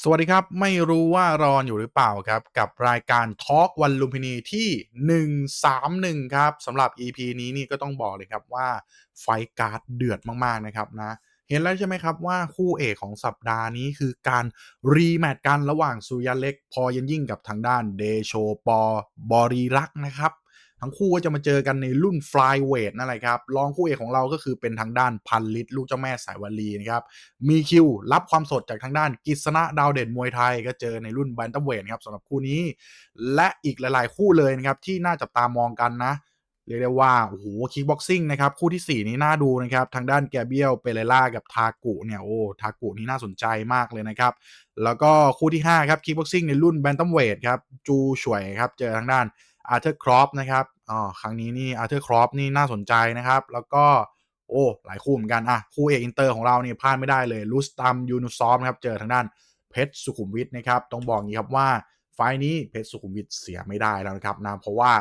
สวัสดีครับ ไม่รู้ว่ารอนอยู่หรือเปล่าครับ กับรายการทอล์กวันลุมพินีที่ 131 ครับสำหรับ EP นี้นี่ก็ต้องบอกเลยครับว่าไฟการ์ดเดือดมาก ๆ นะครับนะ เห็นแล้วใช่ไหมครับว่าคู่เอกของสัปดาห์นี้คือการรีแมตช์กันระหว่างสุยันเล็ก พอยันยิ่งกับทางด้านเดโชปอบอรีรักษ์นะครับ ทั้งคู่ก็จะมาเจอกันในรุ่น Flyweight นั่นแหละครับรองคู่เอกของเราก็คือเป็นทางด้านพันลิตลูกเจ้าแม่สายวลีนะครับมีคิวรับความสดจากทางด้านกิษณะดาวเด่นมวยไทยก็เจอในรุ่นแบนตัมเวทครับสำหรับคู่นี้ และอีกหลาย ๆ คู่เลยนะครับที่น่าจับตามองกันนะเรียกได้ว่าโอ้โหคิกบ็อกซิ่งนะครับ คู่ที่ 4 นี้น่าดูนะครับ ทางด้านแกเบียลเปเรล่ากับทากุเนี่ยโอ้ทากุนี่น่าสนใจมากเลยนะครับ แล้วก็คู่ที่ 5 ครับคิกบ็อกซิ่งในรุ่นแบนตัมเวทครับ จูช่วยครับ เจอทางด้านอาร์เธอร์ครอปนะครับ อ๋อครั้งนี้นี่อาร์เธอร์ครอปนี่น่าสนใจนะครับ แล้วก็โอ้หลายคู่เหมือนกันอะคู่เอกอินเตอร์ของเรานี่พลาดไม่ได้เลยลูสตัมยูนุซอฟนะครับเจอทางด้านเพชรสุขุมวิทนะครับต้องบอกงี้ครับว่าไฟล์นี้เพชรสุขุมวิทเสียไม่ได้แล้วนะครับนะเพราะว่า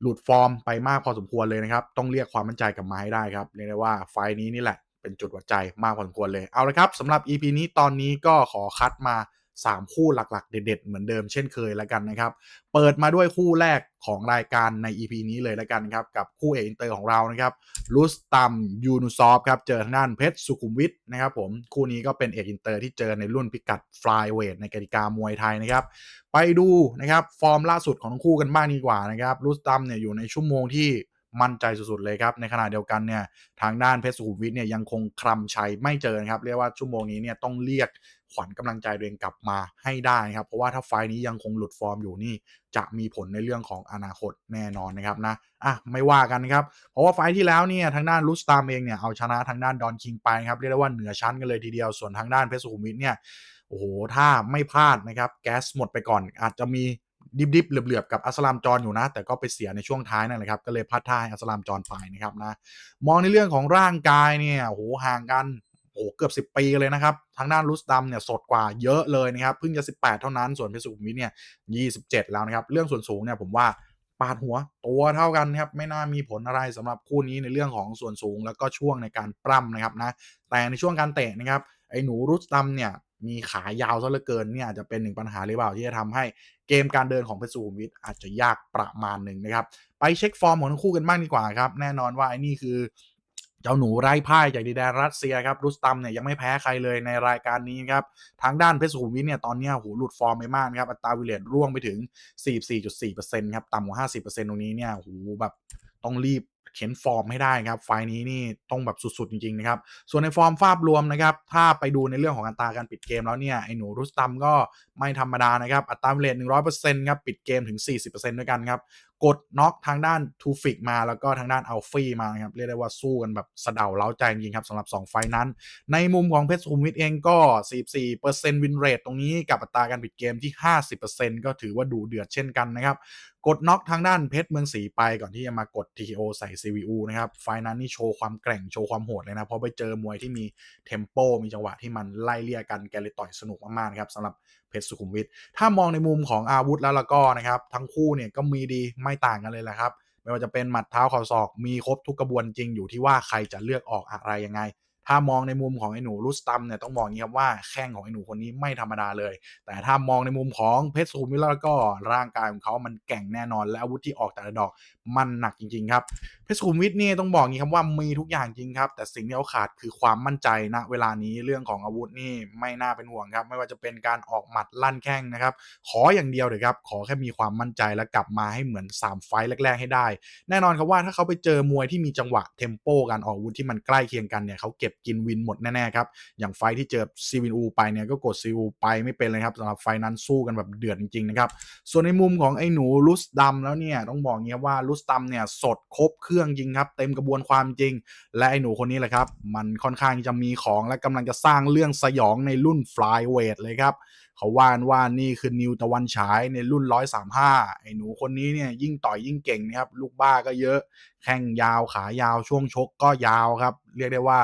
หลุดฟอร์มไปมากพอสมควรเลยนะครับ ต้องเรียกความมั่นใจกลับมาให้ได้ครับเรียกได้ว่าไฟล์นี้นี่แหละเป็นจุดวัดใจมากพอสมควรเลยเอาละครับสำหรับ EP นี้ตอนนี้ก็ขอคัดมา 3 คู่หลักๆ เด็ดๆ เหมือนเดิมเช่นเคยแล้วกันนะครับ เปิดมาด้วยคู่แรกของรายการใน EP นี้เลยแล้วกันครับ กับคู่เอกอินเตอร์ของเรานะครับลุสตัมยูนุซอฟครับเจอทางด้านเพชรสุขุมวิทนะครับผมคู่นี้ก็เป็นเอกอินเตอร์ที่เจอในรุ่นพิกัดฟลายเวทในกติกามวยไทยนะครับ ไปดูนะครับฟอร์มล่าสุดของทั้งคู่กันบ้างดีกว่านะครับลุสตัมเนี่ยอยู่ในชั่วโมงที่มั่นใจสุดๆเลยครับ ในขณะเดียวกันเนี่ยทางด้านเพชรสุขุมวิทเนี่ยยังคงคลำชัยไม่เจอครับ เรียกว่าชั่วโมงนี้เนี่ยต้องเรียก ขวัญกำลังใจตัวเองกลับมาให้ได้ครับ เพราะว่าถ้าไฟนี้ยังคงหลุดฟอร์มอยู่นี่ จะมีผลในเรื่องของอนาคตแน่นอนนะครับนะอะไม่ว่ากันนะครับ เพราะว่าไฟที่แล้วเนี่ยทางด้านลุสตามเองเนี่ยเอาชนะทางด้านดอนคิงไปครับเรียกได้ว่าเหนือชั้นกันเลยทีเดียวส่วนทางด้านเพชรสุขุมวิทเนี่ยโอ้โหถ้าไม่พลาดนะครับแก๊สหมดไปก่อน อาจจะมีดิบๆเหลือบๆกับอัสลามจอนอยู่นะ แต่ก็ไปเสียในช่วงท้ายนั่นแหละครับ ก็เลยพลาดท่าให้อัสลามจอนไปนะครับนะ มองในเรื่องของร่างกายเนี่ยโอ้โหห่างกัน อ้เกือบ 10 ปีเลยนะครับ ทางด้านลุสดัมเนี่ยสดกว่าเยอะเลยนะครับ เพิ่งจะ 18 เท่านั้น ส่วนเพชรสุขุมวิทเนี่ย 27 แล้วนะครับ เรื่องส่วนสูงเนี่ยผมว่าปาดหัวตัวเท่ากันครับ ไม่น่ามีผลอะไรสำหรับคู่นี้ในเรื่องของส่วนสูงแล้วก็ช่วงในการปล้ำนะครับนะ แต่ในช่วงการเตะนะครับ ไอ้หนูรุสตัมเนี่ยมีขายาวซะเหลือเกินเนี่ยอาจจะเป็นหนึ่งปัญหาหรือเปล่าที่จะทำให้เกมการเดินของเพชรสุขุมวิทอาจจะยากประมาณหนึ่งนะครับ ไปเช็คฟอร์มของทั้งคู่กันบ้างดีกว่าครับ แน่นอนว่าไอ้นี่คือ เจ้าหนูไร้พ่ายจากดินแดนรัสเซียครับรุสตัมเนี่ยยังไม่แพ้ใครเลยในรายการนี้ครับทางด้านเพชรสุขุมวิทเนี่ยตอนนี้โหหลุดฟอร์มไปมากครับอัตราวิเลตร่วงไปถึง 44.4%ครับต่ำกว่า 50%ตรงนี้เนี่ยโหแบบต้องรีบเข็นฟอร์มให้ได้ครับ ไฟนี้นี่ต้องแบบสุด ๆ จริง ๆ นะครับ ส่วนในฟอร์มภาพรวมนะครับ ถ้าไปดูในเรื่องของอัตราการปิดเกมแล้วเนี่ย ไอ้หนูรุสตัมก็ไม่ธรรมดานะครับ อัตราเรท100%ครับ ปิดเกมถึง 40%ด้วยกันครับ กดน็อกทางด้านทูฟิกมาแล้วก็ทางด้านอัลฟี่มาครับ เรียกได้ว่าสู้กันแบบสะเดาเล้าใจจริงครับสำหรับ 2 ไฟนั้น ในมุมของเพชรสุขุมวิทเองก็ 44%วินเรทตรงนี้กับอัตราการปิดเกมที่ 50%ก็ถือว่าดูเดือดเช่นกันนะครับ กดน็อกทางด้านเพชรเมืองศรีไปก่อนที่จะมากด TKO ใส่ CVU นะครับไฟนั้นนี่โชว์ความแกร่งโชว์ความโหดเลยนะเพราะไปเจอมวยที่มีเทมโปมีจังหวะที่มันไล่เลี่ยกันแกเลยต่อยสนุกมากๆครับสำหรับ เพชรสุขุมวิทถ้ามองในมุมของอาวุธแล้วละก็นะครับทั้งคู่เนี่ยก็มีดีไม่ต่างกันเลยแหละครับไม่ว่าจะเป็นหมัดเท้าเข่าศอกมีครบทุกกระบวนจริงอยู่ที่ว่าใครจะเลือกออกอะไรยังไง ถ้ามองในมุมของไอ้หนูรุสตัมเนี่ยต้องบอกงี้ครับว่าแข้งของไอ้หนูคนนี้ไม่ธรรมดาเลย แต่ถ้ามองในมุมของเพชรสุขุมวิทแล้วก็ร่างกายของเขามันแก่งแน่นอน และอาวุธที่ออกแต่ละดอกมันหนักจริงๆครับเพชรสุขุมวิทนี่ต้องบอกงี้ครับว่ามีทุกอย่างจริงครับ แต่สิ่งที่เขาขาดคือความมั่นใจณเวลานี้เรื่องของอาวุธนี่ไม่น่าเป็นห่วงครับ ไม่ว่าจะเป็นการออกหมัดลั่นแข้งนะครับ ขออย่างเดียวเลยครับขอแค่มีความมั่นใจและกลับมาให้เหมือน 3 ไฟล์แรกๆให้ได้ แน่นอนครับว่าถ้าเขาไปเจอมวยที่มีจังหวะเทมโปการออกอาวุธที่มันใกล้เคียงกันเนี่ยเขาเก็บกินวินหมดแน่ๆครับ อย่างไฟที่เจอซีวินอูไปเนี่ยก็กดซีวินอูไปไม่เป็นเลยครับสำหรับไฟนั้นสู้กันแบบเดือดจริงๆนะครับส่วนในมุมของไอ้หนูลุสดำแล้วเนี่ยต้องบอกเงี้ยว่าลุสดำเนี่ยสดครบเครื่องจริงครับเต็มกระบวนความจริง และไอ้หนูคนนี้แหละครับมันค่อนข้างจะมีของและกำลังจะสร้างเรื่องสยองในรุ่นฟลายเวทเลยครับ เขาว่านว่านี่คือนิวตะวันฉายในรุ่น 135 ไอ้หนูคนนี้เนี่ยยิ่งต่อยยิ่งเก่งนะครับ ลูกบ้าก็เยอะ แข้งยาวขายาวช่วงชกก็ยาวครับ เรียกได้ว่า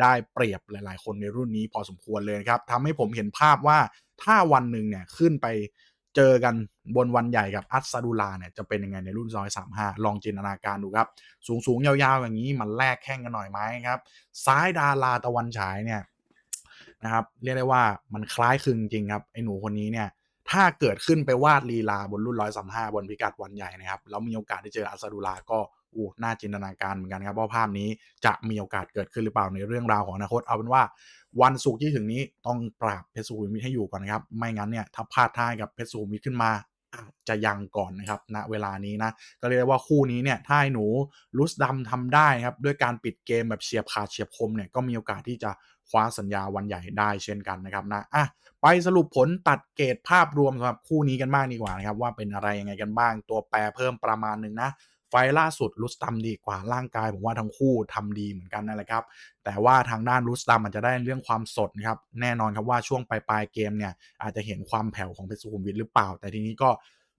ได้เปรียบหลาย ๆ คนในรุ่นนี้พอสมควรเลยครับทำให้ผมเห็นภาพว่าถ้าวันหนึ่งเนี่ยขึ้นไปเจอกันบนวันใหญ่กับอัสซาดูลาเนี่ยจะเป็นยังไงในรุ่นซอย35ลองจินตนาการดูครับ สูงสูงยาวๆอย่างนี้มันแลกแข่งกันหน่อยไหมครับ ซ้ายดาราตะวันฉายเนี่ย นะครับ เรียกได้ว่ามันคล้ายคลึงจริงครับไอ้หนูคนนี้เนี่ยถ้าเกิดขึ้นไปวาดลีลาบนรุ่นร้อยสามห้าบนพิกัดวันใหญ่นะครับแล้วมีโอกาสได้เจออัสดูลาก็อู้น่าจินตนาการเหมือนกันครับว่าภาพนี้จะมีโอกาสเกิดขึ้นหรือเปล่าในเรื่องราวของอนาคตเอาเป็นว่าวันศุกร์ที่ถึงนี้ต้องปราบเพชรสุขุมวิทให้อยู่ก่อนนะครับ ไม่งั้นเนี่ยถ้าพลาดท่ากับเพชรสุขุมวิทขึ้นมา อาจจะยังก่อนนะครับณนะเวลานี้นะก็เรียกว่าคู่นี้เนี่ยถ้าหนูลุสดำทำได้ครับด้วยการปิดเกมแบบเฉียบขาดเฉียบคมเนี่ยก็มีโอกาสที่จะคว้าสัญญาวันใหญ่ได้เช่นกันนะครับนะอะไปสรุปผลตัดเกรดภาพรวมสำหรับคู่นี้กันบ้างดีกว่านะครับว่าเป็นอะไรยังไงกันบ้างตัวแปรเพิ่มประมาณหนึ่งนะ ไฟล่าสุดลุสตัมดีกว่าร่างกายผมว่าทั้งคู่ทำดีเหมือนกันนั่นแหละครับ แต่ว่าทางด้านลุสตัมมันจะได้เรื่องความสดนะครับแน่นอนครับว่าช่วงปลายๆเกมเนี่ยอาจจะเห็นความแผ่วของเพชรสุขุมวิทหรือเปล่า แต่ทีนี้ก็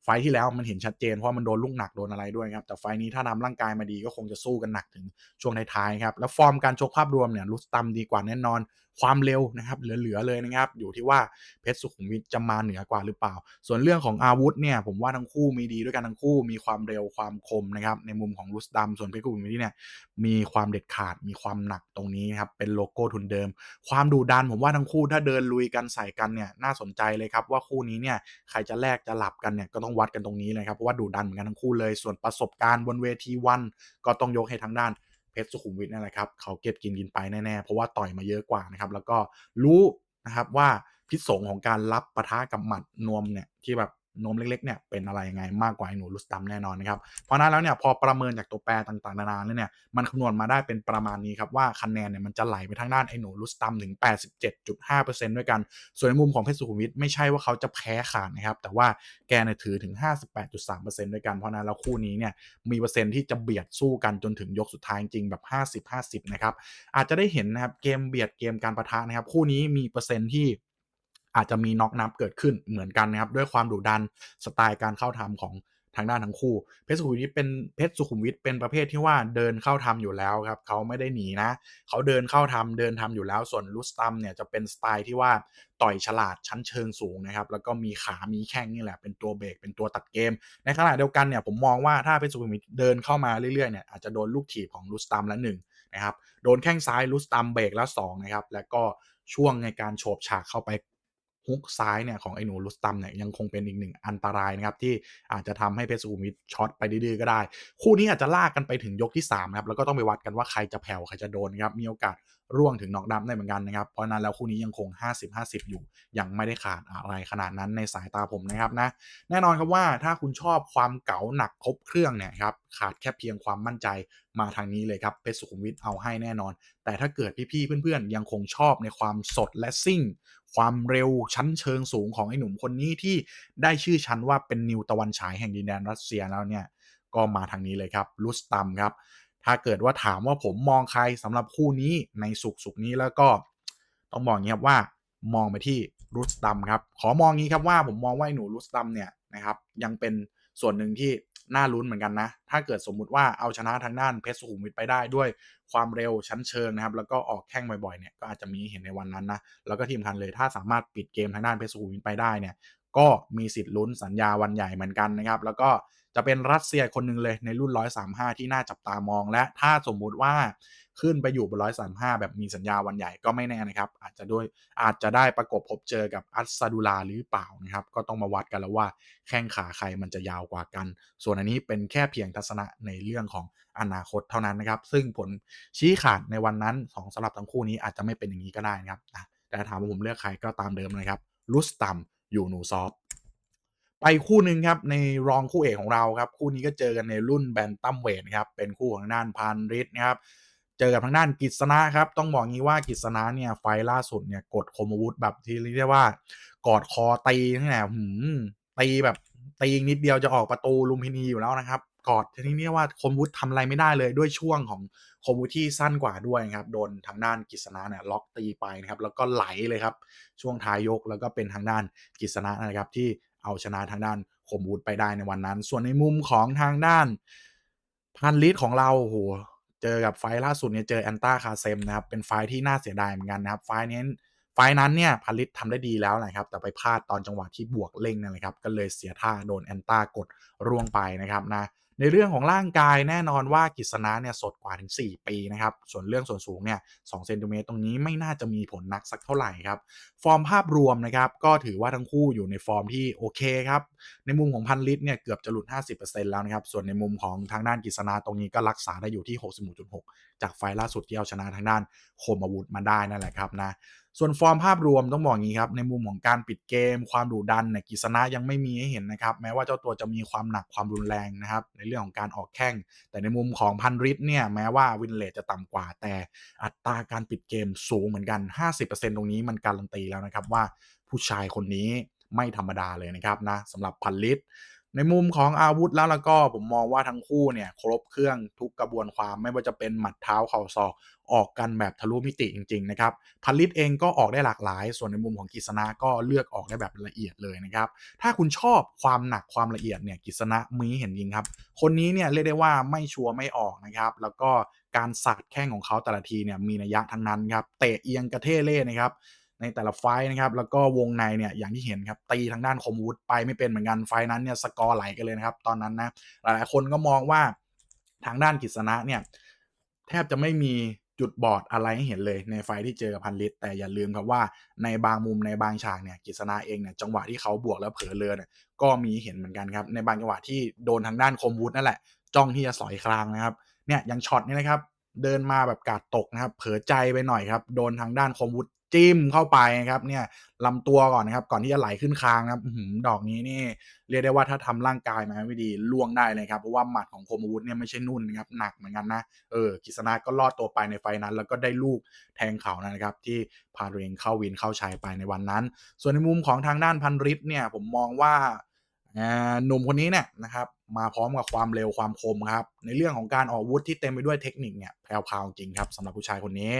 ไฟที่แล้วมันเห็นชัดเจนเพราะมันโดนลูกหนักโดนอะไรด้วยครับแต่ไฟนี้ถ้านำร่างกายมาดีก็คงจะสู้กันหนักถึงช่วงท้ายๆครับแล้วฟอร์มการชกภาพรวมเนี่ยลุสตัมดีกว่าแน่นอนความเร็วนะครับเหลือๆเลยนะครับ อยู่ที่ว่าเพชรสุขุมวิทจะมาเหนือกว่าหรือเปล่า ส่วนเรื่องของอาวุธเนี่ยผมว่าทั้งคู่มีดีด้วยกันทั้งคู่มีความเร็วความคมนะครับในมุมของลุสตัมส่วนเพชรสุขุมวิทเนี่ยมีความเด็ดขาดมีความหนักตรงนี้ครับเป็นโลโก้ทุนเดิม ความดุดันผมว่าทั้งคู่ถ้าเดินลุยกันใส่กันเนี่ยน่าสนใจเลยครับว่าคู่นี้เนี่ยใครจะแลกจะหลับกันเนี่ยก็ต้องวัดกันตรงนี้เลยครับเพราะว่าดุดันเหมือนกันทั้งคู่เลย ส่วนประสบการณ์บนเวทีวันก็ต้องยกให้ทั้งด้าน เพชรสุขุมวิทนั่นแหละครับเขาเก็บกินกินไปแน่ๆ เพราะว่าต่อยมาเยอะกว่านะครับ แล้วก็รู้นะครับว่าพิษสงของการรับประทะกับหมัดนวมเนี่ยที่แบบ นมเล็กๆเนี่ยเป็นอะไรยังไงมากกว่าไอ้หนูลุสตัมแน่นอนนะครับเพราะนั้นแล้วเนี่ยพอประเมินจากตัวแปรต่างๆนานาแล้วเนี่ยมันคำนวณมาได้เป็นประมาณนี้ครับว่าคะแนนเนี่ยมันจะไหลไปทางด้านไอ้หนูลุสตัมถึง 87.5%ด้วยกัน ส่วนในมุมของเพชรสุขุมวิทไม่ใช่ว่าเขาจะแพ้ขาดนะครับแต่ว่าแกเนี่ยถือถึง 58.3%ด้วยกันเพราะนั้นแล้วคู่นี้เนี่ยมีเปอร์เซ็นต์ที่จะเบียดสู้กันจนถึงยกสุดท้ายจริงแบบ 50-50นะครับอาจจะได้เห็นนะครับเกมเบียดเกมการประทะนะครับคู่นี้มีเปอร์เซ็นต์ที่ อาจจะมีน็อกนับเกิดขึ้นเหมือนกันนะครับด้วยความดุดันสไตล์การเข้าทำของทางด้านทั้งคู่ เพชรสุขุมวิทเป็นเพชรสุขุมวิทเป็นประเภทที่ว่าเดินเข้าทำอยู่แล้วครับเขาไม่ได้หนีนะเขาเดินเข้าทำเดินทำอยู่แล้วส่วนลุสตัมเนี่ยจะเป็นสไตล์ที่ว่าต่อยฉลาดชั้นเชิงสูงนะครับแล้วก็มีขามีแข้งนี่แหละเป็นตัวเบรกเป็นตัวตัดเกม ในขณะเดียวกันเนี่ยผมมองว่าถ้าเพชรสุขุมวิทเดินเข้ามาเรื่อยๆเนี่ยอาจจะโดนลูกถีบของลุสตัมละหนึ่งนะครับโดนแข้งซ้ายลุสตัมเบรกแล้ว2นะครับแล้วก็ช่วงในการโฉบฉากเข้าไป ฮุกซ้ายเนี่ยของไอ้หนูลุสตัมเนี่ยยังคงเป็นอีกหนึ่งอันตรายนะครับที่อาจจะทำให้เพชรสุขุมวิทช็อตไปดื้อก็ได้ คู่นี้อาจจะลากกันไปถึงยกที่3ครับแล้วก็ต้องไปวัดกันว่าใครจะแผ่วใครจะโดนครับมีโอกาส ร่วงถึงน็อกดัมได้เหมือนกันนะครับ เพราะนั้นแล้วคู่นี้ยังคง 50-50 อยู่ ยังไม่ได้ขาดอะไรขนาดนั้นในสายตาผมนะครับนะ แน่นอนครับว่าถ้าคุณชอบความเก๋าหนักครบเครื่องเนี่ยครับ ขาดแค่เพียงความมั่นใจมาทางนี้เลยครับ เพชรสุขุมวิทเอาให้แน่นอน แต่ถ้าเกิดพี่ๆเพื่อนๆ ยังคงชอบในความสดและซิ่ง ความเร็วชั้นเชิงสูงของไอ้หนุ่มคนนี้ที่ได้ชื่อชั้นว่าเป็นนิวตะวันฉายแห่งดินแดนรัสเซียแล้วเนี่ย ก็มาทางนี้เลยครับลุสตัมครับ ถ้าเกิดว่าถามว่าผมมองใครสำหรับคู่นี้ในสุกสุกนี้แล้วก็ ต้องบอกงี้ครับว่ามองไปที่รุสตัมครับ ขอมองงี้ครับว่าผมมองว่าหนูรุสตัมเนี่ยนะครับยังเป็นส่วนหนึ่งที่น่าลุ้นเหมือนกันนะ ถ้าเกิดสมมุติว่าเอาชนะทางด้านเพชรสุขุมวิทไปได้ด้วยความเร็วชั้นเชิงนะครับ แล้วก็ออกแข้งบ่อยๆเนี่ยก็อาจจะมีเห็นในวันนั้นนะ แล้วก็ทีมคันเลยถ้าสามารถปิดเกมทางด้านเพชรสุขุมวิทไปได้เนี่ย ก็มีสิทธิ์ลุ้นสัญญาวันใหญ่เหมือนกันนะครับ แล้วก็จะเป็นรัสเซียคนหนึ่งเลยในรุ่น 135 ที่น่าจับตามอง และถ้าสมมุติว่าขึ้นไปอยู่บน 135 แบบมีสัญญาวันใหญ่ก็ไม่แน่นะครับ อาจจะด้วยอาจจะได้ประกบพบเจอกับอัสซาดูลาหรือเปล่านะครับ ก็ต้องมาวัดกันแล้วว่าแข้งขาใครมันจะยาวกว่ากัน ส่วนอันนี้เป็นแค่เพียงทัศนะในเรื่องของอนาคตเท่านั้นนะครับ ซึ่งผลชี้ขาดในวันนั้นของสำหรับทั้งคู่นี้อาจจะไม่เป็นอย่างนี้ก็ได้นะครับแต่ถามว่าผมเลือกใครก็ตามเดิมเลยครับลุสตัม ยูนูซอฟไปคู่หนึ่งครับ ในรองคู่เอกของเราครับ คู่นี้ก็เจอกันในรุ่นแบนตัมเวทครับ เป็นคู่ของด้านพานริสนะครับ เจอกับทางด้านกิษณะครับ ต้องบอกงี้ว่ากิษณะเนี่ยไฟล่าสุดเนี่ยกดคมอาวุธแบบที่เรียกว่ากอดคอตีนี่แหละหืมตีแบบตีนิดเดียวจะออกประตูลุมพินีอยู่แล้วนะครับ กอดทีนี้ว่าคมวุฒิทำอะไรไม่ได้เลยด้วยช่วงของคมวุฒิที่สั้นกว่าด้วยครับโดนทางด้านกิษณะเนี่ยล็อกตีไปนะครับแล้วก็ไหลเลยครับช่วงท้ายยกแล้วก็เป็นทางด้านกิษณะนะครับที่เอาชนะทางด้านคมวุฒิไปได้ในวันนั้น ส่วนในมุมของทางด้านพันลิตของเราโหเจอกับไฟล่าสุดเนี่ยเจอแอนต้าคาเซมนะครับเป็นไฟที่น่าเสียดายเหมือนกันนะครับไฟนี้ไฟนั้นเนี่ยพันลิตทำได้ดีแล้วนะครับ แต่ไปพลาดตอนจังหวะที่บวกเล่งนั่นแหละครับก็เลยเสียท่าโดนแอนต้ากดร่วงไปนะครับนะ ในเรื่องของร่างกายแน่นอนว่ากฤษณะเนี่ยสดกว่าถึง 4 ปีนะครับ ส่วนเรื่องส่วนสูงเนี่ยสเซนติเมตรตรงนี้ไม่น่าจะมีผลนักสักเท่าไหร่ครับ ฟอร์มภาพรวมนะครับ ก็ถือว่าทั้งคู่อยู่ในฟอร์มที่โอเคครับในมุมของพันลิตรเนี่ยเกือบจะหลุด 50%แล้วนะครับ ส่วนในมุมของทางด้านกฤษณะตรงนี้ก็รักษาได้อยู่ที่ 66.6 จากไฟล์ล่าสุดที่เอาชนะทางด้านโคมอาวุธมาได้นั่นแหละครับนะส่วนฟอร์มภาพรวมต้องบอกงี้ครับในมุมของการปิดเกม ความดุดันเนี่ยกฤษณะยังไม่มีให้เห็นนะครับแม้ว่าเจ้าตัวจะมีความหนักความรุนแรงนะครับในเรื่องของการออกแข้ง แต่ในมุมของพันริตเนี่ยแม้ว่าวินเลทจะต่ำกว่า แต่อัตราการปิดเกมสูงเหมือนกัน 50%ตรงนี้มันการันตีแล้วนะครับว่าผู้ชายคนนี้ ไม่ธรรมดาเลยนะครับนะสำหรับพันลิตในมุมของอาวุธแล้วแล้วก็ผมมองว่าทั้งคู่เนี่ยครบเครื่องทุกกระบวนความไม่ว่าจะเป็นหมัดเท้าเข่าศอกออกกันแบบทะลุมิติจริง ๆ นะครับพันลิตเองก็ออกได้หลากหลาย ส่วนในมุมของกิษณะก็เลือกออกได้แบบละเอียดเลยนะครับ ถ้าคุณชอบความหนักความละเอียดเนี่ยกิษณะมีเห็นจริงครับ คนนี้เนี่ยเรียกได้ว่าไม่ชัวร์ไม่ออกนะครับ แล้วก็การสัดแข้งของเขาแต่ละทีเนี่ยมีนัยยะทั้งนั้นครับเตะเอียงกระเทเล่นะครับ ในแต่ละไฟนะครับ แล้วก็วงในเนี่ยอย่างที่เห็นครับตีทางด้านคมวุฒิไปไม่เป็นเหมือนกันไฟนั้นเนี่ยสกอร์ไหลกันเลยนะครับ ตอนนั้นนะหลายๆคนก็มองว่าทางด้านกิษณะเนี่ยแทบจะไม่มีจุดบอดอะไรให้เห็นเลยในไฟที่เจอกับพันลิตแต่อย่าลืมครับว่าในบางมุมในบางฉากเนี่ยกิษณะเองเนี่ยจังหวะที่เขาบวกแล้วเผลอเลือเนี่ยก็มีเห็นเหมือนกันครับในบางจังหวะที่โดนทางด้านคมวุฒินั่นแหละจ้องที่จะสอยครางนะครับเนี่ยอย่างช็อตนี้นะครับเดินมาแบบกาดตกนะครับ เผลอใจไปหน่อยครับ โดนทางด้านคมวุฒิ จิ้มเข้าไปครับเนี่ยลำตัวก่อนนะครับ ก่อนที่จะไหลขึ้นคางนะครับดอกนี้นี่เรียกได้ว่าถ้าทำร่างกายมาไม่ดีล่วงได้เลยครับ เพราะว่าหมัดของคมอวุธเนี่ยไม่ใช่นุ่นนะครับหนักเหมือนกันนะเออกิษณะก็รอดตัวไปในไฟนั้น แล้วก็ได้ลูกแทงเข่านะครับ ที่พาตัวเองเข้าวินเข้าชัยไปในวันนั้น ส่วนในมุมของทางด้านพันริศเนี่ยผมมองว่าหนุ่มคนนี้เนี่ยนะครับมาพร้อมกับความเร็วความคมครับ ในเรื่องของการออกวุธที่เต็มไปด้วยเทคนิคเนี่ยแพรวๆจริงครับสำหรับผู้ชายคนนี้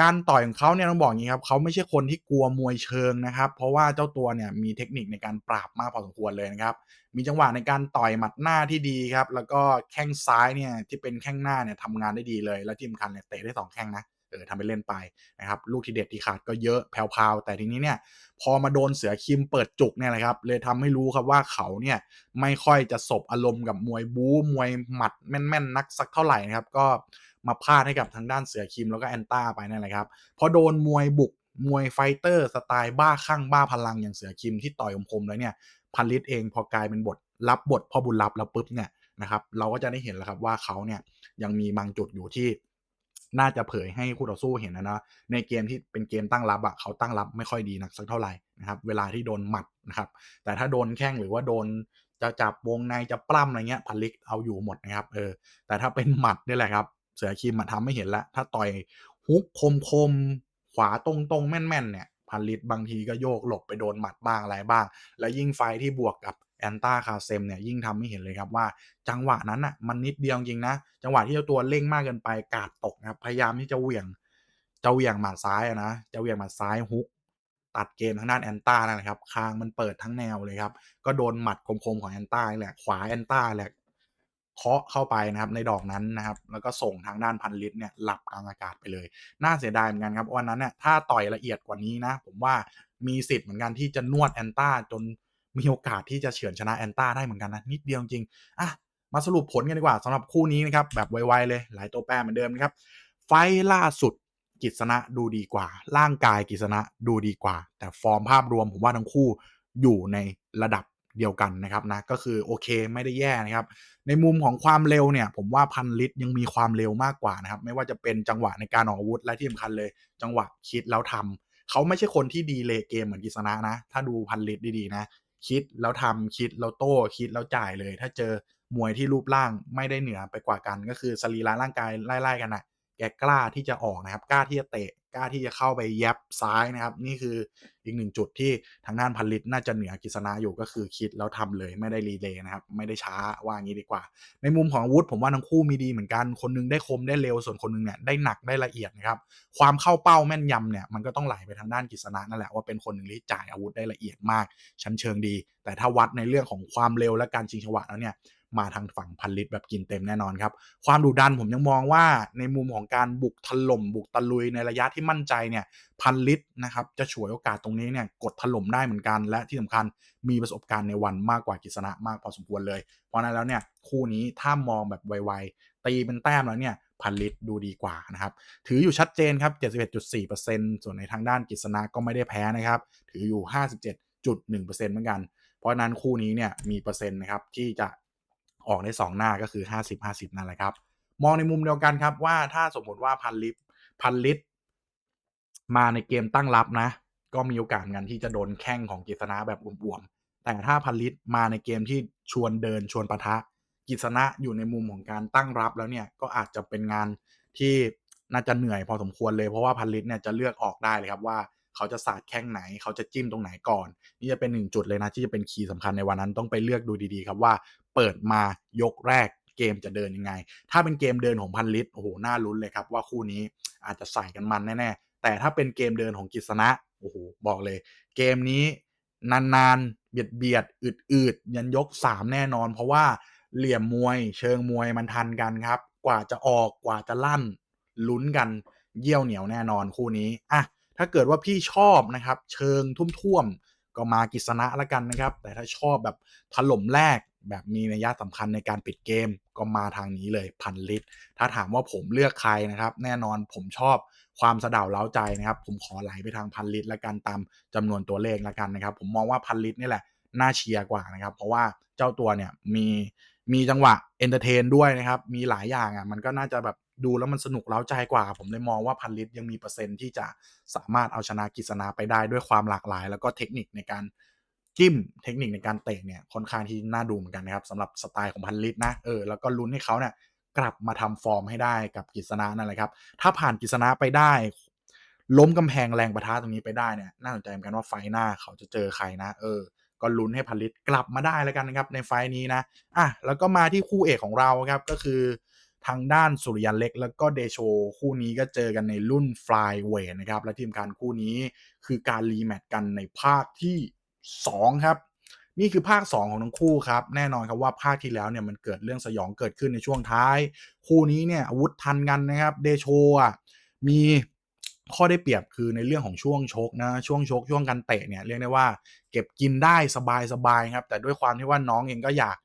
การต่อยของเขาเนี่ยต้องบอกอย่างนี้ครับเขาไม่ใช่คนที่กลัวมวยเชิงนะครับ เพราะว่าเจ้าตัวเนี่ยมีเทคนิคในการปราบมากพอสมควรเลยนะครับ มีจังหวะในการต่อยหมัดหน้าที่ดีครับ แล้วก็แข้งซ้ายเนี่ยที่เป็นแข้งหน้าเนี่ยทำงานได้ดีเลย แล้วที่สำคัญเนี่ยเตะได้2แข้งนะเออทำไปเล่นไปนะครับลูกที่เด็ดที่ขาดก็เยอะแผ่วๆแต่ทีนี้เนี่ยพอมาโดนเสือคิมเปิดจุกเนี่ยนะครับเลยทำให้รู้ครับว่าเขาเนี่ยไม่ค่อยจะสบอารมณ์กับมวยบู๊มวยหมัดแม่นๆนักสักเท่าไหร่นะครับก็ มาพาดให้กับทางด้านเสือคิมแล้วก็แอนต้าไปนั่นแหละครับพอโดนมวยบุกมวยไฟเตอร์สไตล์บ้าคลั่งบ้าพลังอย่างเสือคิมที่ต่อยคมแล้วเนี่ยพันลิตเองพอกลายเป็นบทรับบทพ่อบุญรับแล้วปุ๊บเนี่ยนะครับเราก็จะได้เห็นแล้วครับว่าเขาเนี่ยยังมีบางจุดอยู่ที่น่าจะเผยให้คู่ต่อสู้เห็นนะนะในเกมที่เป็นเกมตั้งรับอะเขาตั้งรับไม่ค่อยดีนักสักเท่าไหร่นะครับเวลาที่โดนหมัดนะครับแต่ถ้าโดนแข้งหรือว่าโดนจะจับวงในจะปล้ำอะไรเงี้ยพันลิกเอาอยู่หมดนะครับเออแต่ถ้าเป็นหมัดนี่แหละครับ เสือคิมมาทำไม่เห็นแล้วถ้าต่อยฮุกคมคมขวาตรงตรงแม่นแม่นเนี่ยพันลิตบางทีก็โยกหลบไปโดนหมัดบ้างอะไรบ้าง แล้วยิ่งไฟที่บวกกับแอนต้าคาเซมเนี่ยยิ่งทำให้เห็นเลยครับว่า จังหวะนั้นอะมันนิดเดียวจริงนะ จังหวะที่เจ้าตัวเร่งมากเกินไปกาดตกนะครับพยายามที่จะเหวี่ยงจะเหวี่ยงหมัดซ้ายนะจะเหวี่ยงหมัดซ้ายฮุกตัดเกมทางด้านแอนต้านะครับคางมันเปิดทั้งแนวเลยครับก็โดนหมัดคมๆของแอนต้าแหละขวาแอนต้าแหละ เคาะเข้าไปนะครับในดอกนั้นนะครับแล้วก็ส่งทางด้านพันลิตรเนี่ยหลับกลางอากาศไปเลย น่าเสียดายเหมือนกันครับวันนั้นเนี่ยถ้าต่อยละเอียดกว่านี้นะ ผมว่ามีสิทธิ์เหมือนกันที่จะนวดแอนต้าจนมีโอกาสที่จะเฉือนชนะแอนต้าได้เหมือนกันนะนิดเดียวจริงอะมาสรุปผลกันดีกว่าสำหรับคู่นี้นะครับแบบไวๆเลยหลายตัวแปรเหมือนเดิมนะครับไฟล่าสุดกิษณะดูดีกว่า ร่างกายกิษณะดูดีกว่า แต่ฟอร์มภาพรวมผมว่าทั้งคู่อยู่ในระดับ เดียวกันนะครับนะก็คือโอเคไม่ได้แย่นะครับในมุมของความเร็วเนี่ยผมว่าพันลิตรยังมีความเร็วมากกว่านะครับไม่ว่าจะเป็นจังหวะในการออกอาวุธและที่สำคัญเลย จังหวะคิดแล้วทำเขาไม่ใช่คนที่ดีเลยเกมเหมือนกิษณะนะ ถ้าดูพันลิตรดีๆนะคิดแล้วทำคิดแล้วโต้คิดแล้วจ่ายเลย ถ้าเจอมวยที่รูปร่างไม่ได้เหนือไปกว่ากัน ก็คือสรีระร่างกายไล่ๆกันนะ แกกล้าที่จะออกนะครับ กล้าที่จะเตะ กล้าที่จะเข้าไปแยบซ้ายนะครับ นี่คืออีกหนึ่งจุดที่ทางด้านพันลิตน่าจะเหนือกิษณะอยู่ก็คือคิดแล้วทำเลยไม่ได้รีเลย์นะครับ ไม่ได้ช้าว่างี้ดีกว่า ในมุมของอาวุธผมว่าทั้งคู่มีดีเหมือนกัน คนนึงได้คมได้เร็วส่วนคนนึงเนี่ยได้หนักได้ละเอียดนะครับ ความเข้าเป้าแม่นยำเนี่ยมันก็ต้องไหลไปทางด้านกิษณะนั่นแหละว่าเป็นคนหนึ่งที่จ่ายอาวุธได้ละเอียดมาก ชั้นเชิงดี แต่ถ้าวัดในเรื่องของความเร็วและการชิงจังหวะแล้วเนี่ย มาทางฝั่งพันลิตรแบบกินเต็มแน่นอนครับ ความดุดันผมยังมองว่าในมุมของการบุกถล่มบุกตะลุยในระยะที่มั่นใจเนี่ยพันลิตรนะครับจะฉวยโอกาสตรงนี้เนี่ยกดถล่มได้เหมือนกัน และที่สำคัญมีประสบการณ์ในวันมากกว่ากิษณะมากพอสมควรเลย เพราะนั้นแล้วเนี่ยคู่นี้ถ้ามองแบบไวๆตีเป็นแต้มแล้วเนี่ยพันลิตรดูดีกว่านะครับ ถืออยู่ชัดเจนครับ 71.4%ส่วนในทางด้านกิษณะก็ไม่ได้แพ้นะครับ ถืออยู่ 57.1%เหมือนกัน เพราะนั้นคู่นี้เนี่ยมีเปอร์เซ็นต์นะครับที่จะ ออกได้2หน้าก็คือ 50-50 นั่นแหละครับ มองในมุมเดียวกันครับว่าถ้าสมมติว่าพันลิตรพันลิตรมาในเกมตั้งรับนะ ก็มีโอกาสกันที่จะโดนแข้งของกิษณะแบบอ่วมๆ แต่ถ้าพันลิตรมาในเกมที่ชวนเดินชวนปะทะกิษณะอยู่ในมุมของการตั้งรับแล้วเนี่ยก็อาจจะเป็นงานที่น่าจะเหนื่อยพอสมควรเลยเพราะว่าพันลิตรเนี่ยจะเลือกออกได้เลยครับว่าเขาจะสาดแข้งไหน เขาจะจิ้มตรงไหนก่อน นี่จะเป็นหนึ่งจุดเลยนะที่จะเป็นคีย์สำคัญในวันนั้นต้องไปเลือกดูดีๆ ครับว่า เปิดมายกแรกเกมจะเดินยังไง ถ้าเป็นเกมเดินของพันลิตโอ้โหน่าลุ้นเลยครับว่าคู่นี้อาจจะใส่กันมันแน่ๆแต่ถ้าเป็นเกมเดินของกิษณะโอ้โหบอกเลย เกมนี้นานๆเบียดเบียดอืดๆยันยก 3 แน่นอน เพราะว่าเหลี่ยมมวย เชิงมวยมันทันกันครับ กว่าจะออกกว่าจะลั่นลุ้นกันเยี่ยวเหนียวแน่นอนคู่นี้อะถ้าเกิดว่าพี่ชอบนะครับ เชิงทุ่มๆก็มากิษณะละกันนะครับ แต่ถ้าชอบแบบถล่มแรก แบบมีนัยยะสำคัญในการปิดเกมก็มาทางนี้เลยพันลิตร ถ้าถามว่าผมเลือกใครนะครับ แน่นอนผมชอบความสะดาเล้าใจนะครับ ผมขอไหลไปทางพันลิตรละกันตามจำนวนตัวเลขละกันนะครับ ผมมองว่าพันลิตรนี่แหละน่าเชียร์กว่านะครับ เพราะว่าเจ้าตัวเนี่ยมีมีจังหวะเอนเตอร์เทนด้วยนะครับ มีหลายอย่างอะมันก็น่าจะแบบดูแล้วมันสนุกเล้าใจกว่า ผมเลยมองว่าพันลิตรยังมีเปอร์เซ็นต์ที่จะสามารถเอาชนะกิษณะไปได้ด้วยความหลากหลาย แล้วก็เทคนิคในการ จิ้มเทคนิคในการเตะเนี่ยค่อนข้างที่น่าดูเหมือนกันนะครับสำหรับสไตล์ของพันลิตนะเออแล้วก็ลุ้นให้เขาเนี่ยกลับมาทำฟอร์มให้ได้กับกิษณะนั่นแหละครับ ถ้าผ่านกิษณะไปได้ ล้มกำแพงแรงประทะตรงนี้ไปได้เนี่ยน่าสนใจเหมือนกันว่าไฟหน้าเขาจะเจอใครนะเออก็ลุ้นให้พันลิตกลับมาได้แล้วกันนะครับในไฟนี้นะอะแล้วก็มาที่คู่เอกของเราครับก็คือทางด้านสุริยันเล็ก แล้วก็เดโชคู่นี้ก็เจอกันในรุ่นฟลายเวทนะครับ และทีมการคู่นี้คือการรีแมตช์กันในภาคที่ 2 ครับ นี่คือภาค 2 ของทั้งคู่ครับ แน่นอนครับว่าภาคที่แล้วเนี่ยมันเกิดเรื่องสยองเกิดขึ้นในช่วงท้าย คู่นี้เนี่ยอาวุธทันกันนะครับเดโชอะมีข้อได้เปรียบคือในเรื่องของช่วงชกนะช่วงชกช่วงการเตะเนี่ยเรียกได้ว่า เก็บกินได้สบายๆครับแต่ด้วยความที่ว่าน้องเองก็อยาก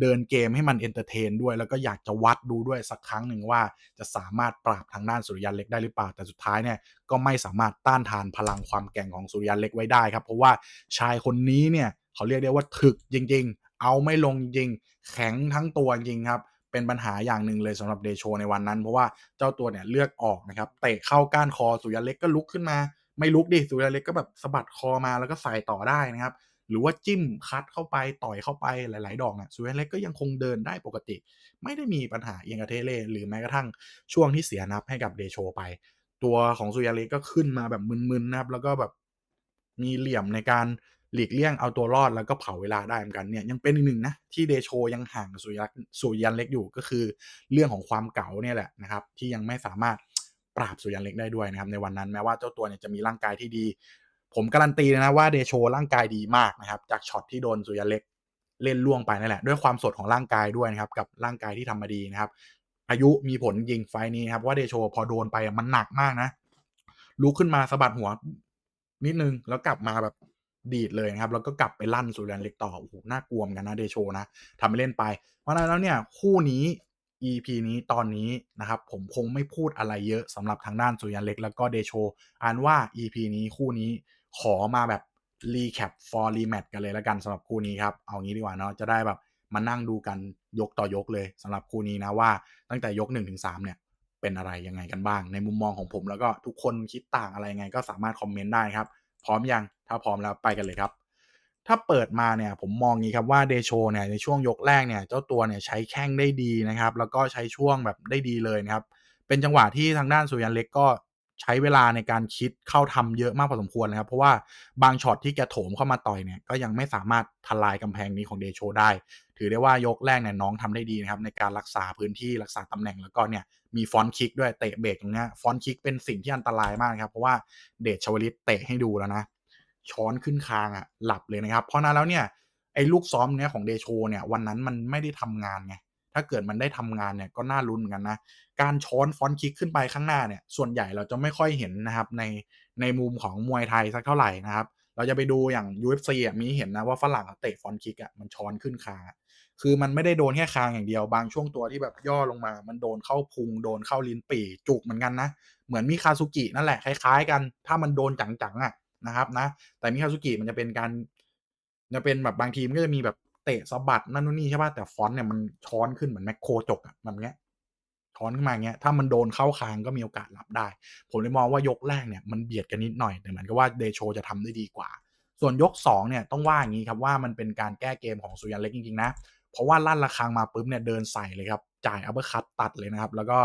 เดินเกมให้มันเอนเตอร์เทนด้วย แล้วก็อยากจะวัดดูด้วยสักครั้งหนึ่งว่าจะสามารถปราบทางด้านสุริยันเล็กได้หรือเปล่า แต่สุดท้ายเนี่ยก็ไม่สามารถต้านทานพลังความแกร่งของสุริยันเล็กไว้ได้ครับ เพราะว่าชายคนนี้เนี่ยเขาเรียกได้ว่าถึกจริง ๆ เอาไม่ลงจริง แข็งทั้งตัวจริงครับเป็นปัญหาอย่างหนึ่งเลยสำหรับเดโชในวันนั้น เพราะว่าเจ้าตัวเนี่ยเลือกออกนะครับเตะเข้าก้านคอสุริยันเล็กก็ลุกขึ้นมา ไม่ลุกดิสุริยันเล็กก็แบบสะบัดคอมาแล้วก็ใส่ต่อได้นะครับ หรือว่าจิ้มคัดเข้าไปต่อยเข้าไปหลาย ๆ ดอกเนี่ยสุริยันเล็กก็ยังคงเดินได้ปกติ ไม่ได้มีปัญหาเอียงกระเทเล่หรือแม้กระทั่งช่วงที่เสียนับให้กับเดโชไป ตัวของสุยันเล็กก็ขึ้นมาแบบมึนๆนะครับ แล้วก็แบบมีเหลี่ยมในการหลีกเลี่ยงเอาตัวรอดแล้วก็เผาเวลาได้เหมือนกันเนี่ยยังเป็นอีกหนึ่งนะที่เดโชยังห่างสุยันสุยันเล็กอยู่ก็คือ เรื่องของความเก๋าเนี่ยแหละนะครับที่ยังไม่สามารถปราบสุยันเล็กได้ด้วยนะครับในวันนั้นแม้ว่าเจ้าตัวเนี่ยจะมีร่างกายที่ดี ผมการันตีนะว่าเดโชร่างกายดีมากนะครับ จากช็อตที่โดนสุยันเล็กเล่นล่วงไปนั่นแหละ ด้วยความสดของร่างกายด้วยนะครับ กับร่างกายที่ทำมาดีนะครับ อายุมีผลยิงไฟนี้ครับ ว่าเดโชพอโดนไปมันหนักมากนะลุกขึ้นมาสะบัดหัว นิดนึงแล้วกลับมาแบบดีดเลยนะครับ แล้วก็กลับไปลั่นสุริยันเล็กต่อโอ้โหน่ากลัวเหมือนกันนะเดโชนะทำไปเล่นไป เพราะนั้นแล้วเนี่ยคู่นี้ EP นี้ตอนนี้นะครับ ผมคงไม่พูดอะไรเยอะสำหรับทางด้านสุริยันเล็ก แล้วก็เดโชอ่านว่า EP นี้คู่นี้ ขอมาแบบรีแคป for rematch กันเลยแล้วกันสำหรับคู่นี้ครับ เอางี้ดีกว่าเนาะจะได้แบบมานั่งดูกันยกต่อยกเลยสำหรับคู่นี้นะว่าตั้งแต่ยก1-3เนี่ยเป็นอะไรยังไงกันบ้าง ในมุมมองของผมแล้วก็ทุกคนคิดต่างอะไรยังไงก็สามารถคอมเมนต์ได้ครับ พร้อมยังถ้าพร้อมแล้วไปกันเลยครับ ถ้าเปิดมาเนี่ยผมมองงี้ครับว่าเดโชเนี่ยในช่วงยกแรกเนี่ยเจ้าตัวเนี่ยใช้แข้งได้ดีนะครับ แล้วก็ใช้ช่วงแบบได้ดีเลยนะครับเป็นจังหวะที่ทางด้านสุริยันเล็กก็ ใช้เวลาในการคิดเข้าทำเยอะมากพอสมควรนะครับ เพราะว่าบางช็อตที่แกโถมเข้ามาต่อยเนี่ยก็ยังไม่สามารถทลายกำแพงนี้ของเดโชได้ ถือได้ว่ายกแรกเนี่ยน้องทำได้ดีนะครับ ในการรักษาพื้นที่รักษาตำแหน่งแล้วก็เนี่ยมีฟอนคิกด้วยเตะเบรกตรงนี้ฟอนคิกเป็นสิ่งที่อันตรายมากครับ เพราะว่าเดชชวลิตเตะให้ดูแล้วนะ ช้อนขึ้นคางอะ่ะหลับเลยนะครับ เพราะนั้นแล้วเนี่ยไอ้ลูกซ้อมเนี้ยของเดโชเนี่ยวันนั้นมันไม่ได้ทำงานไง ถ้าเกิดมันได้ทำงานเนี่ยก็น่าลุ้นเหมือนกันนะ การช้อนฟอนต์คิกขึ้นไปข้างหน้าเนี่ย ส่วนใหญ่เราจะไม่ค่อยเห็นนะครับในในมุมของมวยไทยสักเท่าไหร่นะครับ เราจะไปดูอย่าง UFC อะมีเห็นนะว่าฝรั่งเตะฟอนต์คิกอะมันช้อนขึ้นคางคือมันไม่ได้โดนแค่คางอย่างเดียวบางช่วงตัวที่แบบย่อลงมา มันโดนเข้าพุงโดนเข้าลิ้นปี่จุกเหมือนกันนะเหมือนมิคาซุกินั่นแหละคล้ายๆกัน ถ้ามันโดนจังๆอะนะครับนะแต่มิคาซุกิมันจะเป็นการจะเป็นแบบบางทีมันก็จะมีแบบ เตะสะบัดนั่นนู่นนี่ใช่ป่ะแต่ฟอนต์เนี่ยมันช้อนขึ้นเหมือนแมคโครจกอะแบบเนี้ยช้อนขึ้นมาเงี้ยถ้ามันโดนเข้าคางก็มีโอกาสรับได้ ผมเลยมองว่ายกแรกเนี่ยมันเบียดกันนิดหน่อยแต่เหมือนกับว่าเดโชจะทำได้ดีกว่า ส่วนยก2เนี่ยต้องว่าอย่างนี้ครับว่ามันเป็นการแก้เกมของสุยันเล็กจริงๆนะเพราะว่าลั่นระฆังมาปุ๊บเนี่ยเดินใส่เลยครับจ่ายอัปเปอร์คัตตัดเลยนะครับแล้วก็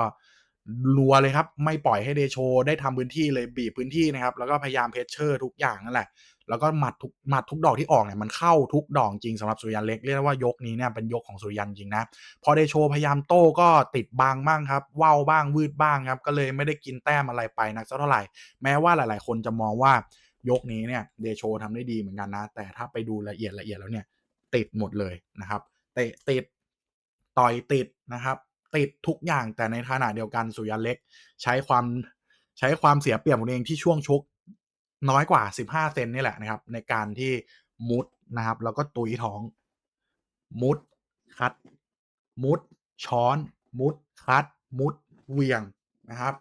รัวเลยครับ ไม่ปล่อยให้เดโชได้ทำพื้นที่เลยบีบพื้นที่นะครับ แล้วก็พยายามเพชเชอร์ทุกอย่างนั่นแหละ แล้วก็หมัดทุกหมัดทุกดอกที่ออกเนี่ยมันเข้าทุกดอกจริงสำหรับสุริยันเล็กเรียกว่ายกนี้เนี่ยเป็นยกของสุริยันจริงนะพอเดโชพยายามโต้ก็ติดบางบ้างครับว่าวบ้างวืดบ้างครับ ก็เลยไม่ได้กินแต้มอะไรไปนักสักเท่าไหร่ แม้ว่าหลาย ๆ คนจะมองว่ายกนี้เนี่ยเดโชทำได้ดีเหมือนกันนะ แต่ถ้าไปดูละเอียดละเอียดแล้วเนี่ยติดหมดเลยนะครับเตะติดต่อยติดนะครับ ติดทุกอย่างแต่ในขณะเดียวกันสุยันเล็ก ใช้ความใช้ความเสียเปรียบของตัวเองที่ช่วงชกน้อยกว่า 15 เซนนี่แหละนะครับ ในการที่มุดนะครับ แล้วก็ตุยท้อง มุด คัด มุด ช้อน มุด คัด มุดเวียงนะครับ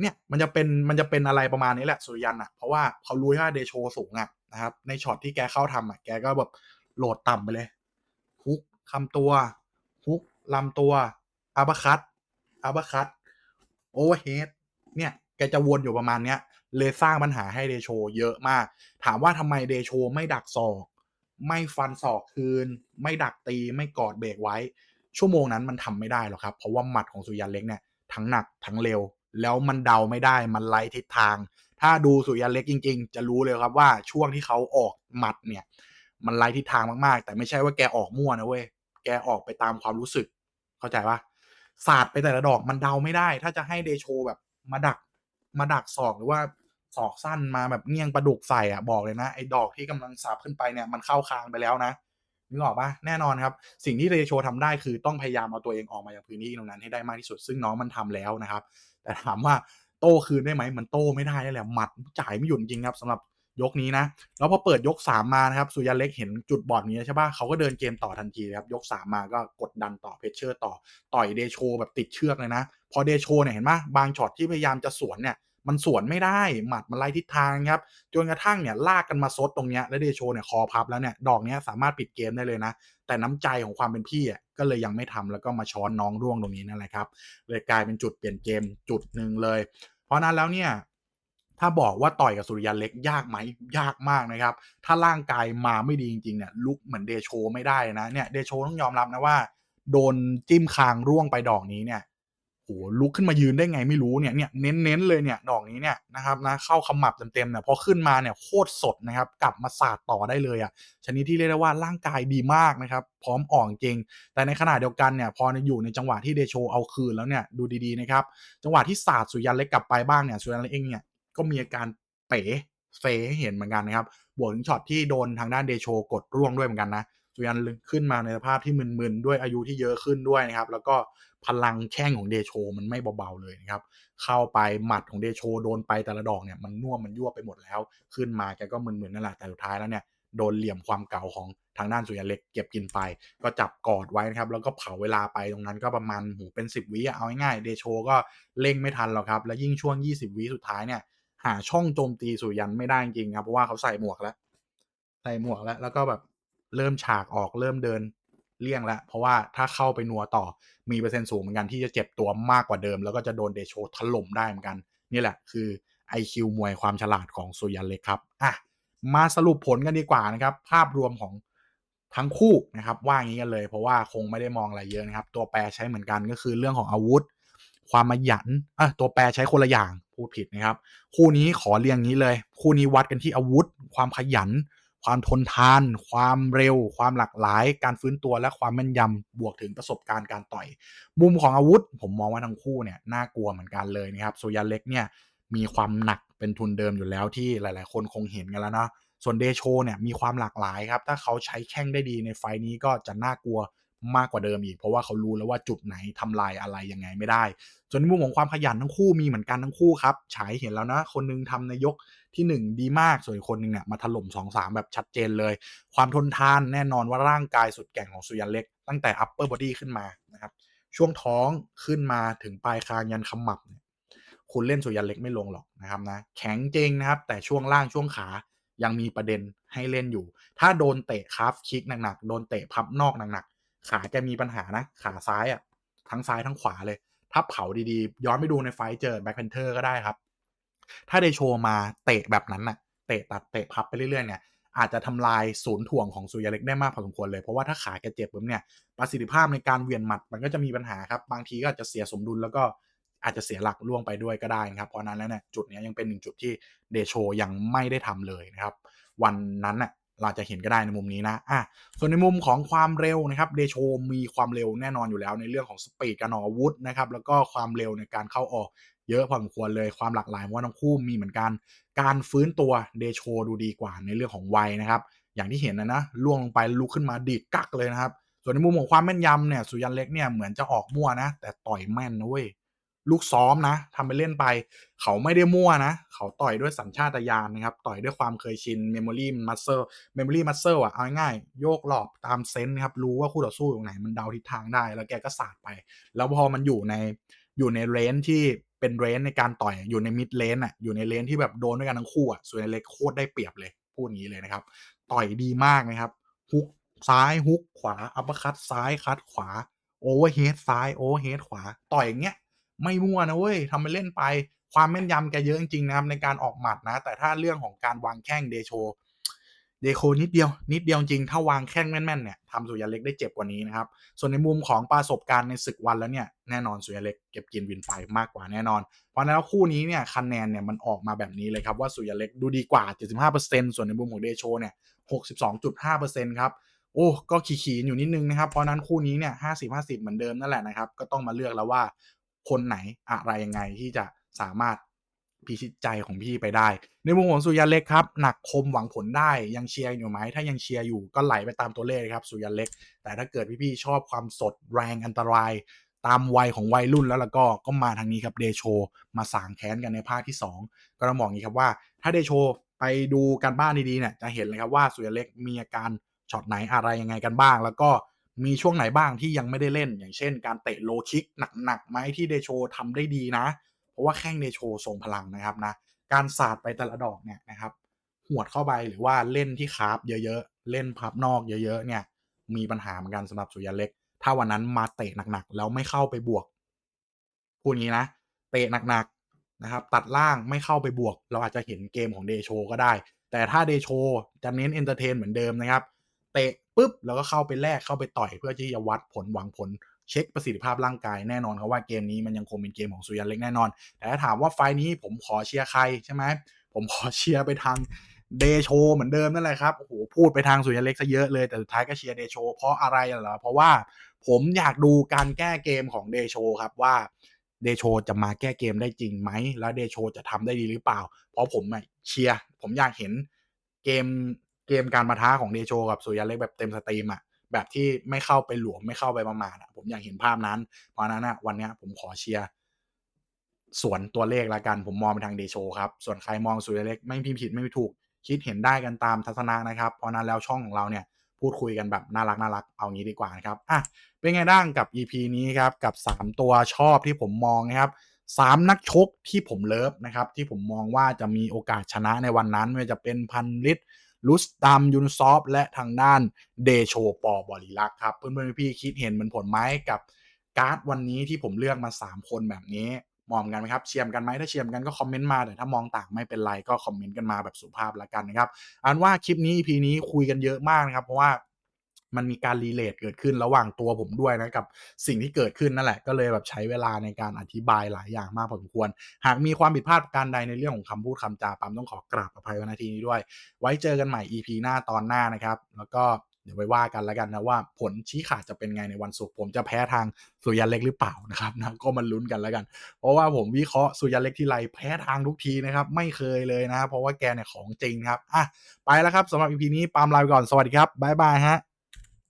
เนี่ยมันจะเป็นมันจะเป็นอะไรประมาณนี้แหละสุริยันอะเพราะว่าเขารู้ว่าเดโชสูงอะนะครับ ในช็อตที่แกเข้าทำอะแกก็แบบโหลดต่ำไปเลยฮุกคำตัว ลำตัวอัปคัตอัปคัตโอเวอร์เฮดเนี่ยแกจะวนอยู่ประมาณเนี้ย เลยสร้างปัญหาให้เดโชเยอะมาก ถามว่าทำไมเดโชไม่ดักศอก ไม่ฟันศอกคืน ไม่ดักตีไม่กอดเบรกไว้ ชั่วโมงนั้นมันทำไม่ได้หรอกครับ เพราะว่าหมัดของสุยันเล็กเนี่ยทั้งหนักทั้งเร็ว แล้วมันเดาไม่ได้มันไล่ทิศทาง ถ้าดูสุยันเล็กจริง ๆ จะรู้เลยครับว่าช่วงที่เขาออกหมัดเนี่ยมันไล่ทิศทางมากๆ แต่ไม่ใช่ว่าแกออกมั่วนะเว้ย แกออกไปตามความรู้สึก เข้าใจปะศาสตร์ไปแต่ละดอกมันเดาไม่ได้ ถ้าจะให้เดโชแบบมาดักมาดักศอกหรือว่าศอกสั้นมาแบบเงี่ยงประดุกใส่อะบอกเลยนะไอ้ดอกที่กำลังสับขึ้นไปเนี่ยมันเข้าคางไปแล้วนะนึกออกปะแน่นอนครับ สิ่งที่เดโชทำได้คือต้องพยายามเอาตัวเองออกมาจากพื้นที่ตรงนั้นให้ได้มากที่สุด ซึ่งน้องมันทำแล้วนะครับ แต่ถามว่าโต้คืนได้ไหมมันโต้ไม่ได้นี่แหละหมัดจ่ายไม่หยุดจริงครับสำหรับ ยกนี้นะ แล้วพอเปิดยก 3 มานะครับสุยันเล็กเห็นจุดบอดนี้ใช่ปะเขาก็เดินเกมต่อทันทีครับ ยก 3 มาก็กดดันต่อเพชเชอร์ต่อต่อยเดโชแบบติดเชือกเลยนะ พอเดโชเนี่ยเห็นปะบางช็อตที่พยายามจะสวนเนี่ยมันสวนไม่ได้ หมัดมันไล่ทิศทางครับ จนกระทั่งเนี่ยลากกันมาซดตรงเนี้ยแล้วเดโชเนี่ยคอพับแล้วเนี่ยดอกเนี้ยสามารถปิดเกมได้เลยนะ แต่น้ำใจของความเป็นพี่อะก็เลยยังไม่ทำแล้วก็มาช้อนน้องร่วงตรงนี้นั่นแหละครับเลยกลายเป็นจุดเปลี่ยนเกมจุดหนึ่งเลย เพราะนั้นแล้วเนี่ย ถ้าบอกว่าต่อยกับสุริยันเล็กยากไหมยากมากนะครับ ถ้าร่างกายมาไม่ดีจริงๆเนี่ยลุกเหมือนเดโชไม่ได้นะเนี่ยเดโชต้องยอมรับนะว่า โดนจิ้มคางร่วงไปดอกนี้เนี่ยโหลุกขึ้นมายืนได้ไงไม่รู้เนี่ยเนี่ยเน้นๆเลยเนี่ยดอกนี้เนี่ยนะครับนะเข้าขมับเต็มๆเนี่ยพอขึ้นมาเนี่ยโคตรสดนะครับ กลับมาสาดต่อได้เลยอะ่ะชนิดที่เรียกได้ว่าร่างกายดีมากนะครับ พร้อมอ่อนจริง แต่ในขณะเดียวกันเนี่ยพออยู่ในจังหวะที่เดโชเอาคืนแล้วเนี่ยดูดีๆนะครับจังหวะที่สาดสุยันเล็กกลับไปบ้างเนี่ยสุยันเล็กเองเนี่ย ก็มีอาการเป๋เฟให้เห็นเหมือนกันนะครับ บวกถึงช็อตที่โดนทางด้านเดโชกดร่วงด้วยเหมือนกันนะสุยันขึ้นมาในสภาพที่มึนๆ ด้วยอายุที่เยอะขึ้นด้วยนะครับ แล้วก็พลังแข้งของเดโชมันไม่เบาๆเลยนะครับ เข้าไปหมัดของเดโชโดนไปแต่ละดอกเนี่ยมันน่วมมันยั่วไปหมดแล้ว ขึ้นมาแกก็มึนๆนั่นแหละแต่สุดท้ายแล้วเนี่ยโดนเหลี่ยมความเก่าของทางด้านสุยันเล็กเก็บกินไป ก็จับกอดไว้นะครับ แล้วก็เผาเวลาไปตรงนั้นก็ประมาณหูเป็น 10วิเอาง่ายๆเดโชก็เร่งไม่ทันหรอกครับ แล้วยิ่งช่วง 20วิสุดท้ายเนี่ย หาช่องโจมตีสุยันไม่ได้จริงครับเพราะว่าเขาใส่หมวกแล้วใส่หมวกแล้ว แล้วก็แบบเริ่มฉากออกเริ่มเดินเลี่ยงแล้ว เพราะว่าถ้าเข้าไปนัวต่อมีเปอร์เซ็นต์สูงเหมือนกันที่จะเจ็บตัวมากกว่าเดิม แล้วก็จะโดนเดโชถล่มได้เหมือนกัน นี่แหละคือ IQ มวยความฉลาดของสุยันเล็กครับอะมาสรุปผลกันดีกว่านะครับ ภาพรวมของทั้งคู่นะครับ ว่างี้กันเลย เพราะว่าคงไม่ได้มองอะไรเยอะนะครับ ตัวแปรใช้เหมือนกันก็คือเรื่องของอาวุธ ความมาหยันอะตัวแปรใช้คนละอย่าง พูดผิดนะครับ คู่นี้ขอเรียงนี้เลย คู่นี้วัดกันที่อาวุธ ความขยัน ความทนทาน ความเร็ว ความหลากหลาย การฟื้นตัวและความแม่นยำบวกถึงประสบการณ์การต่อย มุมของอาวุธ ผมมองว่าทั้งคู่เนี่ยน่ากลัวเหมือนกันเลยนะครับโซยาเล็กเนี่ยมีความหนักเป็นทุนเดิมอยู่แล้วที่หลาย ๆ คนคงเห็นกันแล้วเนาะส่วนเดโชเนี่ยมีความหลากหลายครับ ถ้าเขาใช้แข้งได้ดีในไฟนี้ก็จะน่ากลัว มากกว่าเดิมอีก เพราะว่าเขารู้แล้วว่าจุดไหนทำลายอะไรยังไงไม่ได้ส่วนมุมของความขยันทั้งคู่มีเหมือนกันทั้งคู่ครับฉายเห็นแล้วนะ คนหนึงทำในยกที่ 1 ดีมากส่วนอีกคนหนึงเนี่ยมาถล่ม2-3แบบชัดเจนเลย ความทนทานแน่นอนว่าร่างกายสุดแก่งของสุรยันเล็ก ตั้งแต่ upper body ขึ้นมานะครับช่วงท้องขึ้นมาถึงปลายคางยันขมับเนี่ยคุณเล่นสุรยันเล็กไม่ลงหรอกนะครับนะแข็งจริงนะครับ แต่ช่วงล่างช่วงขายังมีประเด็นให้เล่นอยู่ ถ้าโดนเตะคาฟคิกหนักๆ โดนเตะพับนอกหนักๆ ขาแกมีปัญหานะ ขาซ้ายอะ่ะ ทั้งซ้ายทั้งขวาเลย ถ้าเผาดีๆ ย้อนไปดูในไฟเจอแบ็คแพนเทอร์ก็ได้ครับ ถ้าเดโชมาเตะแบบนั้นน่ะ เตะตัดเตะพับไปเรื่อยๆเนี่ย อาจจะทำลายศูนย์ถ่วงของสุริยาเล็กได้มากพอสมควรเลย เพราะว่าถ้าขาแกเจ็บปุ๊บเนี่ย ประสิทธิภาพในการเวียงหมัดมันก็จะมีปัญหาครับ บางทีก็อาจจะเสียสมดุลแล้วก็อาจจะเสียหลักล่วงไปด้วยก็ได้นะครับ เพราะนั้นแล้วเนี่ยจุดนี้ยังเป็นหนึ่งจุดที่เดโชยังไม่ได้ทำเลยนะครับ วันนั้นน่ะ เราจะเห็นก็ได้ในมุมนี้นะอะส่วนในมุมของความเร็วนะครับเดโชมีความเร็วแน่นอนอยู่แล้วในเรื่องของสปีดการออกอาวุธนะครับแล้วก็ความเร็วในการเข้าออกเยอะพอสมควรเลยความหลากหลายเพราะว่าทั้งคู่มีเหมือนกัน การฟื้นตัวเดโชดูดีกว่าในเรื่องของวัยนะครับ อย่างที่เห็นนะนะล่วงลงไปลุกขึ้นมาดีดกักเลยนะครับ ส่วนในมุมของความแม่นยำเนี่ยสุยันเล็กเนี่ยเหมือนจะออกมั่วนะ แต่ต่อยแม่นนะเว้ย ลูกซ้อมนะทำไปเล่นไป เขาไม่ได้มั่วนะ เขาต่อยด้วยสัญชาตญาณนะครับ ต่อยด้วยความเคยชิน memory muscle memory muscle อะเอาง่ายโยกหลอบตามเซนส์นะครับรู้ว่าคู่ต่อสู้ตรงไหน มันเดาทิศทางได้ แล้วแกก็สาดไป แล้วพอมันอยู่ในอยู่ในเลนที่เป็นเลนในการต่อยอยู่ในมิดเลนอะอยู่ในเลนที่แบบโดนด้วยกันทั้งคู่อะส่วนเล็กโคตรได้เปรียบเลยพูดงี้เลยนะครับ ต่อยดีมากนะครับฮุกซ้ายฮุกขวาอัปคัตซ้ายคัดขวาโอเวอร์เฮดซ้ายโอเวอร์เฮดขวาต่อยอย่างเงี้ย ไม่มั่วนะเว้ยทำไปเล่นไป ความแม่นยำแกเยอะจริงๆนะครับในการออกหมัดนะ แต่ถ้าเรื่องของการวางแข้งเดโชเดโชนิดเดียว นิดเดียวจริง ถ้าวางแข้งแม่นๆเนี่ยทำสุยาเล็กได้เจ็บกว่านี้นะครับ ส่วนในมุมของประสบการณ์ในศึกวันแล้วเนี่ยแน่นอนสุยาเล็กเก็บกินวินไฟมากกว่าแน่นอน เพราะนั้นแล้วคู่นี้เนี่ยคะแนนเนี่ยมันออกมาแบบนี้เลยครับว่าสุยาเล็กดูดีกว่า 75%ส่วนในมุมของเดโชเนี่ย62.5%ครับโอ้ก็ขี่ๆอยู่นิดนึงนะครับเพราะนั้นคู่นี้เนี่ย50-50 เหมือนเดิมนั่นแหละนะครับก็ต้องมาเลือกแล้วว่า คนไหนอะไรยังไงที่จะสามารถพิชิตใจของพี่ไปได้ ในมุมของสุยันเล็กครับ หนักคมหวังผลได้ยังเชียร์อยู่ไหม ถ้ายังเชียร์อยู่ก็ไหลไปตามตัวเลขครับสุยันเล็ก แต่ถ้าเกิดพี่ๆชอบความสดแรงอันตราย ตามวัยของวัยรุ่นแล้วล้วก็ก็มาทางนี้ครับเดโชมาสางแค้นกันในภาคที่ 2 ก็ต้องบอกงนี้ครับว่า ถ้าเดโชไปดูการบ้านดีๆเนี่ยจะเห็นเลยครับว่าสุยันเล็กมีอาการช็อตไหนอะไรยังไงกันบ้าง แล้วก็ มีช่วงไหนบ้างที่ยังไม่ได้เล่น อย่างเช่น การเตะโลคิกหนักๆไหมที่เดโชทำได้ดีนะ เพราะว่าแข้งเดโชทรงพลังนะครับนะ การสาดไปแต่ละดอกเนี่ยนะครับ หวดเข้าไปหรือว่าเล่นที่คาร์ฟเยอะๆ เล่นพับนอกเยอะๆ เนี่ย มีปัญหาเหมือนกันสำหรับสุยันเล็ก ถ้าวันนั้นมาเตะหนักๆ แล้วไม่เข้าไปบวกพูดงี้นะ เตะหนักๆนะครับ ตัดล่างไม่เข้าไปบวก เราอาจจะเห็นเกมของเดโชก็ได้ แต่ถ้าเดโชจะเน้นเอนเตอร์เทนเหมือนเดิมนะครับ เตะปุ๊บแล้วก็เข้าไปแลกเข้าไปต่อยเพื่อที่จะวัดผลหวังผลเช็คประสิทธิภาพร่างกายแน่นอนครับว่าเกมนี้มันยังคงเป็นเกมของสุยันเล็กแน่นอน แต่ถ้าถามว่าไฟนี้ผมขอเชียร์ใครใช่ไหมผมขอเชียร์ไปทางเดโชเหมือนเดิมนั่นแหละครับโอ้โหพูดไปทางสุยันเล็กซะเยอะเลยแต่สุดท้ายก็เชียร์เดโชเพราะอะไรเหรอเพราะว่าผมอยากดูการแก้เกมของเดโชครับว่าเดโชจะมาแก้เกมได้จริงไหม แล้วเดโชจะทำได้ดีหรือเปล่า เพราะผมเชียร์ ผมอยากเห็นเกม เกมการมาท้าของเดโชกับสุริยันเล็กแบบเต็มสตรีมอะแบบที่ไม่เข้าไปหลวมไม่เข้าไปประมาทอะผมอยากเห็นภาพนั้น เพราะนั้นอะวันนี้ผมขอเชียร์สวนตัวเลขละกันผมมองไปทางเดโชครับ ส่วนใครมองสุริยันเล็กไม่พิมพ์ผิดไม่ถูก คิดเห็นได้กันตามทัศนะนะครับ เพราะนั้นแล้วช่องของเราเนี่ยพูดคุยกันแบบน่ารักน่ารักเอางี้ดีกว่านะครับอะเป็นไงบ้างกับ EP นี้ครับกับ 3 ตัวชอบที่ผมมองนะครับสามนักชกที่ผมเลิฟนะครับที่ผมมองว่าจะมีโอกาสชนะในวันนั้นไม่ว่าจะเป็นพันลิตร ลุสตามยูนซอฟและทางด้านเดโชปอบอริลักครับ เพื่อนๆพี่คิดเห็นเหมือนผลไหมกับการ์ดวันนี้ที่ผมเลือกมา 3 คนแบบนี้มองกันไหมครับเชียร์กันไหมถ้าเชียร์กันก็คอมเมนต์มาแต่ถ้ามองต่างไม่เป็นไรก็คอมเมนต์กันมาแบบสุภาพละกันนะครับอันว่าคลิปนี้ EP นี้คุยกันเยอะมากนะครับเพราะว่า มันมีการรีเลทเกิดขึ้นระหว่างตัวผมด้วยนะกับสิ่งที่เกิดขึ้นนั่นแหละ ก็เลยแบบใช้เวลาในการอธิบายหลายอย่างมากพอสมควร หากมีความผิดพลาดการใดในเรื่องของคำพูดคำจาปั๊มต้องขอกราบอภัยวันาทีนี้ด้วย ไว้เจอกันใหม่ EP หน้าตอนหน้านะครับ แล้วก็เดี๋ยวไปว่ากันแล้วกันนะว่าผลชี้ขาดจะเป็นไงในวันศุกร์ผมจะแพ้ทางสุยันเล็กหรือเปล่านะครับนะก็มาลุ้นกันแล้วกัน เพราะว่าผมวิเคราะห์สุยันเล็กที่ไรแพ้ทางทุกทีนะครับไม่เคยเลยนะเพราะว่าแกเนี่ยของจริงครับอะไปแล้วครับสำหรับ EP นี้ปามลาไปก่อนสวัสดีครับบ๊ายบายฮะ